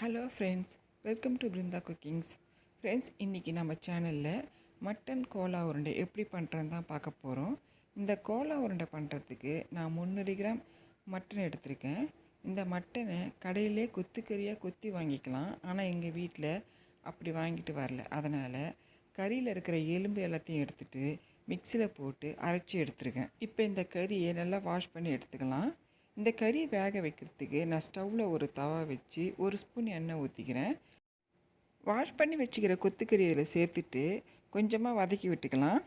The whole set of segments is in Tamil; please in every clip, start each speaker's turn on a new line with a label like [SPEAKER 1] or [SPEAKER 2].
[SPEAKER 1] Hello friends welcome to Brinda cookings friends இன்றைக்கி நம்ம சேனலில் மட்டன் கோலா உருண்டை எப்படி பண்ணுறேன்னு தான் பார்க்க போகிறோம் இந்த கோலா உருண்டை பண்ணுறதுக்கு நான் முந்நூறு கிராம் மட்டன் எடுத்திருக்கேன். இந்த மட்டனை கடையிலே கொத்துக்கறியாக கொத்தி வாங்கிக்கலாம். ஆனால் எங்கள் வீட்டில் அப்படி வாங்கிட்டு வரல. அதனால் கறியில் இருக்கிற எலும்பு எல்லாத்தையும் எடுத்துகிட்டு மிக்சியில் போட்டு அரைச்சி எடுத்துருக்கேன். இப்போ இந்த கறியை நல்லா வாஷ் பண்ணி எடுத்துக்கலாம். இந்த கறி வேக வைக்கிறதுக்கு நான் ஸ்டவ்வில் ஒரு தவா வச்சு ஒரு ஸ்பூன் எண்ணெய் ஊற்றிக்கிறேன் வாஷ் பண்ணி வச்சுக்கிற கொத்துக்கறி இதில் சேர்த்துட்டு கொஞ்சமாக வதக்கி விட்டுக்கலாம்.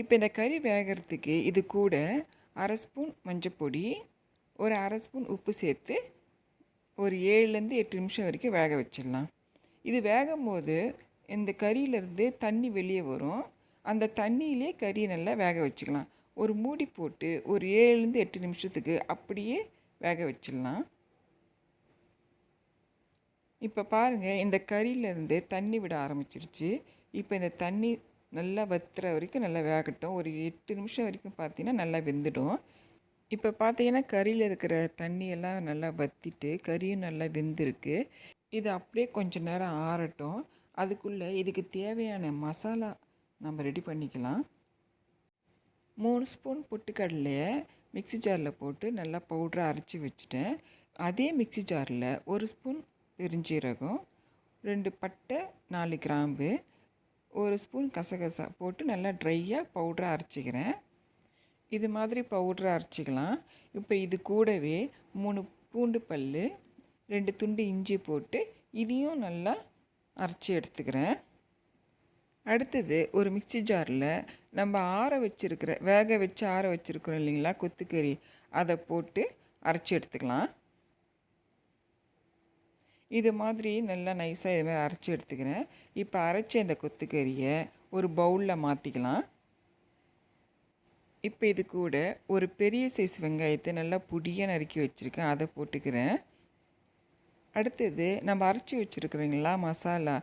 [SPEAKER 1] இப்போ இந்த கறி வேகிறதுக்கு இது கூட அரை ஸ்பூன் மஞ்சப்பொடி ஒரு அரை ஸ்பூன் உப்பு சேர்த்து ஒரு ஏழுலேருந்து எட்டு நிமிஷம் வரைக்கும் வேக வச்சிடலாம். இது வேகும் போது இந்த கறியிலேருந்து தண்ணி வெளியே வரும். அந்த தண்ணியிலே கறியை நல்லா வேக வச்சுக்கலாம். ஒரு மூடி போட்டு ஒரு ஏழுலேருந்து எட்டு நிமிஷத்துக்கு அப்படியே வேக வச்சிடலாம். இப்போ பாருங்கள் இந்த கறியிலேருந்து தண்ணி விட ஆரம்பிச்சிருச்சு. இப்போ இந்த தண்ணி நல்லா வத்துற வரைக்கும் நல்லா வேகட்டும். ஒரு எட்டு நிமிஷம் வரைக்கும் பார்த்தீங்கன்னா நல்லா வெந்துடும். இப்போ பார்த்தீங்கன்னா கறியில் இருக்கிற தண்ணியெல்லாம் நல்லா வற்றிட்டு கறியும் நல்லா வெந்திருக்கு. இது அப்படியே கொஞ்சம் நேரம் ஆறட்டும். அதுக்குள்ளே இதுக்கு தேவையான மசாலா நம்ம ரெடி பண்ணிக்கலாம். மூணு ஸ்பூன் பொட்டுக்கடலையை மிக்சி ஜாரில் போட்டு நல்லா பவுட்ராக அரைச்சி வச்சுட்டேன். அதே மிக்சி ஜாரில் ஒரு ஸ்பூன் பெருஞ்சீரகம் ரெண்டு பட்டை நாலு கிராம்பு ஒரு ஸ்பூன் கசகசா போட்டு நல்லா ட்ரையாக பவுட்ராக அரைச்சிக்கிறேன். இது மாதிரி பவுட்ராக அரைச்சிக்கலாம். இப்போ இது கூடவே மூணு பூண்டு பல் ரெண்டு துண்டு இஞ்சி போட்டு இதையும் நல்லா அரைச்சி எடுத்துக்கிறேன். அடுத்தது ஒரு மிக்சி ஜாரில் நம்ம ஆற வச்சுருக்கிற வேக வச்சு ஆற வச்சுருக்குறோம் இல்லைங்களா கொத்துக்கறி அதை போட்டு அரைச்சி எடுத்துக்கலாம். இது மாதிரி நல்லா நைஸாக இது மாதிரி அரைச்சி எடுத்துக்கிறேன். இப்போ அரைச்ச இந்த கொத்துக்கறியை ஒரு பவுலில் மாற்றிக்கலாம் இப்போ இது கூட ஒரு பெரிய சைஸ் வெங்காயத்தை நல்லா பொடியாக நறுக்கி வச்சுருக்கேன் அதை போட்டுக்கிறேன். அடுத்தது நம்ம அரைச்சி வச்சுருக்குறீங்களா மசாலா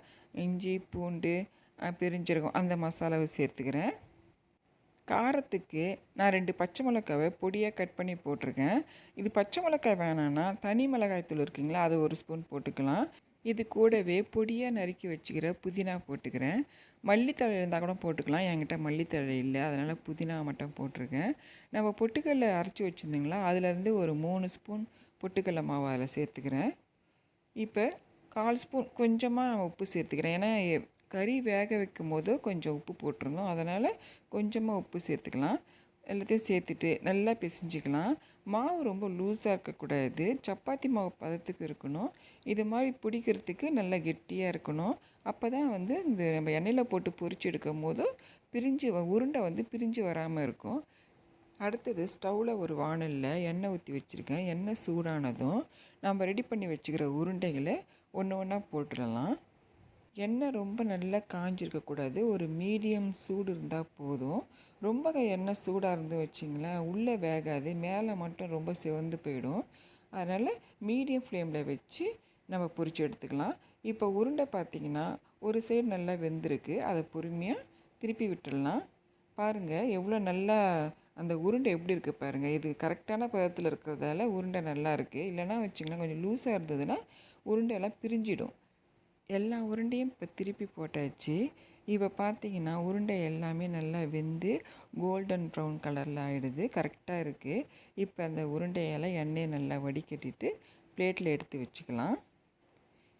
[SPEAKER 1] இஞ்சி பூண்டு பிரிஞ்சிருக்கும் அந்த மசாலாவை சேர்த்துக்கிறேன். காரத்துக்கு நான் ரெண்டு பச்சை மிளகாவை பொடியாக கட் பண்ணி போட்டிருக்கேன். இது பச்சை மிளகாய் வேணான்னா தனி மிளகாய்த்தூள் இருக்குங்களா அது ஒரு ஸ்பூன் போட்டுக்கலாம். இது கூடவே பொடியாக நறுக்கி வச்சுக்கிற புதினா போட்டுக்கிறேன். மல்லித்தழை இருந்தால் கூட போட்டுக்கலாம் என்கிட்ட மல்லித்தழை இல்லை அதனால் புதினா மட்டும் போட்டிருக்கேன். நம்ம பொட்டுக்கடலை அரைச்சி வச்சுருந்தீங்களா அதுலேருந்து ஒரு மூணு ஸ்பூன் பொட்டுக்கடலை மாவு அதில் சேர்த்துக்கிறேன். இப்போ கால் ஸ்பூன் கொஞ்சமாக நான் உப்பு சேர்த்துக்கிறேன். ஏன்னா கறி வேக வைக்கும் போது கொஞ்சம் உப்பு போட்டிருந்தோம் அதனால் கொஞ்சமாக உப்பு சேர்த்துக்கலாம். எல்லாத்தையும் சேர்த்துட்டு நல்லா பிசைஞ்சிக்கலாம். மாவு ரொம்ப லூஸாக இருக்கக்கூடாது. சப்பாத்தி மாவு பதத்துக்கு இருக்கணும். இது மாதிரி பிடிக்கிறதுக்கு நல்லா கெட்டியாக இருக்கணும். அப்போ தான் வந்து இந்த நம்ம எண்ணெயில் போட்டு பொறிச்சு எடுக்கும் போது பிரிஞ்சு உருண்டை வந்து பிரிஞ்சு வராமல் இருக்கும். அடுத்தது ஸ்டவ்வில் ஒரு வானலில் எண்ணெய் ஊற்றி வச்சுருக்கேன். எண்ணெய் சூடானதும் நம்ம ரெடி பண்ணி வச்சுக்கிற உருண்டைகளை ஒன்று ஒன்றா போட்டுடலாம். எண்ணெய் ரொம்ப நல்லா காஞ்சிருக்கக்கூடாது ஒரு மீடியம் சூடு இருந்தால் போதும். ரொம்ப எண்ணெய் சூடாக இருந்து வச்சிங்களேன் உள்ளே வேகாது. மேலே மட்டும் ரொம்ப சிவந்து போயிடும். அதனால் மீடியம் ஃப்ளேமில் வச்சு நம்ம பொரித்து எடுத்துக்கலாம். இப்போ உருண்டை பார்த்திங்கன்னா ஒரு சைடு நல்லா வெந்திருக்கு. அதை பொறுமையாக திருப்பி விட்டுடலாம். பாருங்கள் எவ்வளோ நல்லா அந்த உருண்டை எப்படி இருக்குது பாருங்கள் இது கரெக்டான பதத்தில் இருக்கிறதால உருண்டை நல்லா இருக்குது இல்லைனா வச்சிங்கன்னா கொஞ்சம் லூஸாக இருந்ததுன்னா உருண்டையெல்லாம் பிரிஞ்சிடும். எல்லா உருண்டையும் இப்போ திருப்பி போட்டாச்சு. இப்போ பார்த்தீங்கன்னா உருண்டை எல்லாமே நல்லா வெந்து கோல்டன் ப்ரௌன் கலரில் ஆகிடுது கரெக்டாக இருக்குது இப்போ அந்த உருண்டையெல்லாம் எண்ணெயை நல்லா வடிகட்டிட்டு பிளேட்டில் எடுத்து வச்சுக்கலாம்.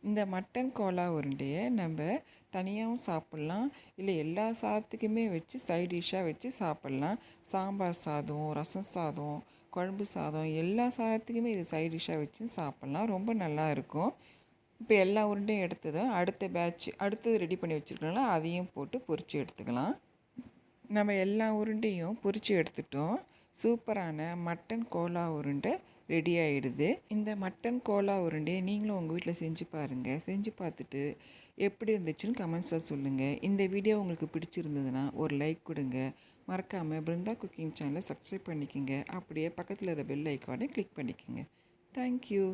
[SPEAKER 1] இந்த மட்டன் கோலா உருண்டையை நம்ம தனியாகவும் சாப்பிட்லாம். இல்லை எல்லா சாதத்துக்குமே வச்சு சைட் டிஷ்ஷாக வச்சு சாப்பிட்லாம். சாம்பார் சாதம் ரசம் சாதம் குழம்பு சாதம் எல்லா சாதத்துக்குமே இது சைட் டிஷ்ஷாக வச்சு சாப்பிட்லாம். ரொம்ப நல்லா இருக்கும். இப்போ எல்லா உருண்டையும் எடுத்ததும் அடுத்த பேட்ச் அடுத்தது ரெடி பண்ணி வச்சுருக்கோம்ல அதையும் போட்டு பொறிச்சு எடுத்துக்கலாம். நம்ம எல்லா உருண்டையும் பொறிச்சு எடுத்துட்டோம். சூப்பரான மட்டன் கோலா உருண்டை ரெடி ஆகிடுது இந்த மட்டன் கோலா உருண்டையை நீங்களும் உங்கள் வீட்டில் செஞ்சு பாருங்கள் செஞ்சு பார்த்துட்டு எப்படி இருந்துச்சுன்னு கமெண்ட்ஸாக சொல்லுங்கள் இந்த வீடியோ உங்களுக்கு பிடிச்சிருந்ததுன்னா ஒரு லைக் கொடுங்க. மறக்காமல் பிருந்தா குக்கிங் சேனலை சப்ஸ்கிரைப் பண்ணிக்கோங்க. அப்படியே பக்கத்தில் இருக்கிற பெல் ஐக்கானே கிளிக் பண்ணிக்கோங்க. தேங்க்யூ